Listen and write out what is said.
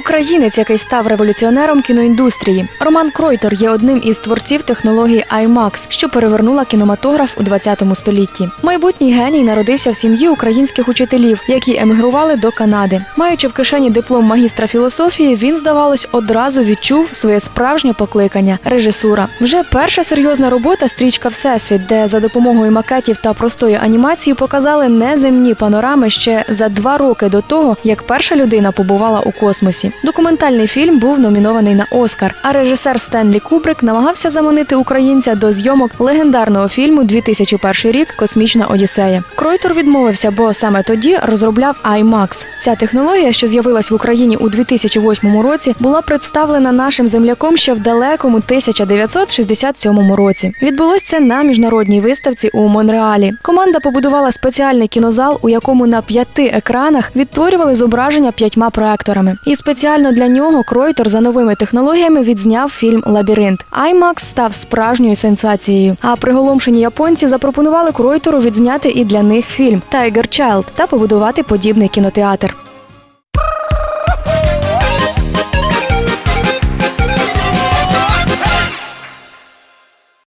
Українець, який став революціонером кіноіндустрії. Роман Кройтор є одним із творців технології IMAX, що перевернула кінематограф у 20 столітті. Майбутній геній народився в сім'ї українських учителів, які емігрували до Канади. Маючи в кишені диплом магістра філософії, він, здавалось, одразу відчув своє справжнє покликання режисура. Вже перша серйозна робота стрічка Всесвіт, де за допомогою макетів та простої анімації показали неземні панорами ще за два роки до того, як перша людина побувала у космосі. Документальний фільм був номінований на Оскар. А режисер Стенлі Кубрик намагався заманити українця до зйомок легендарного фільму 2001 рік Космічна Одіссея. Кройтор відмовився, бо саме тоді розробляв IMAX. Ця технологія, що з'явилась в Україні у 2008 році, була представлена нашим земляком ще в далекому 1967 році. Відбулось це на міжнародній виставці у Монреалі. Команда побудувала спеціальний кінозал, у якому на п'яти екранах відтворювали зображення п'ятьма проекторами. І спеціально для нього Кройтер за новими технологіями відзняв фільм Лабіринт. IMAX став справжньою сенсацією. А приголомшені японці запропонували Кройтеру відзняти і для них фільм Тайгер Чайлд та побудувати подібний кінотеатр.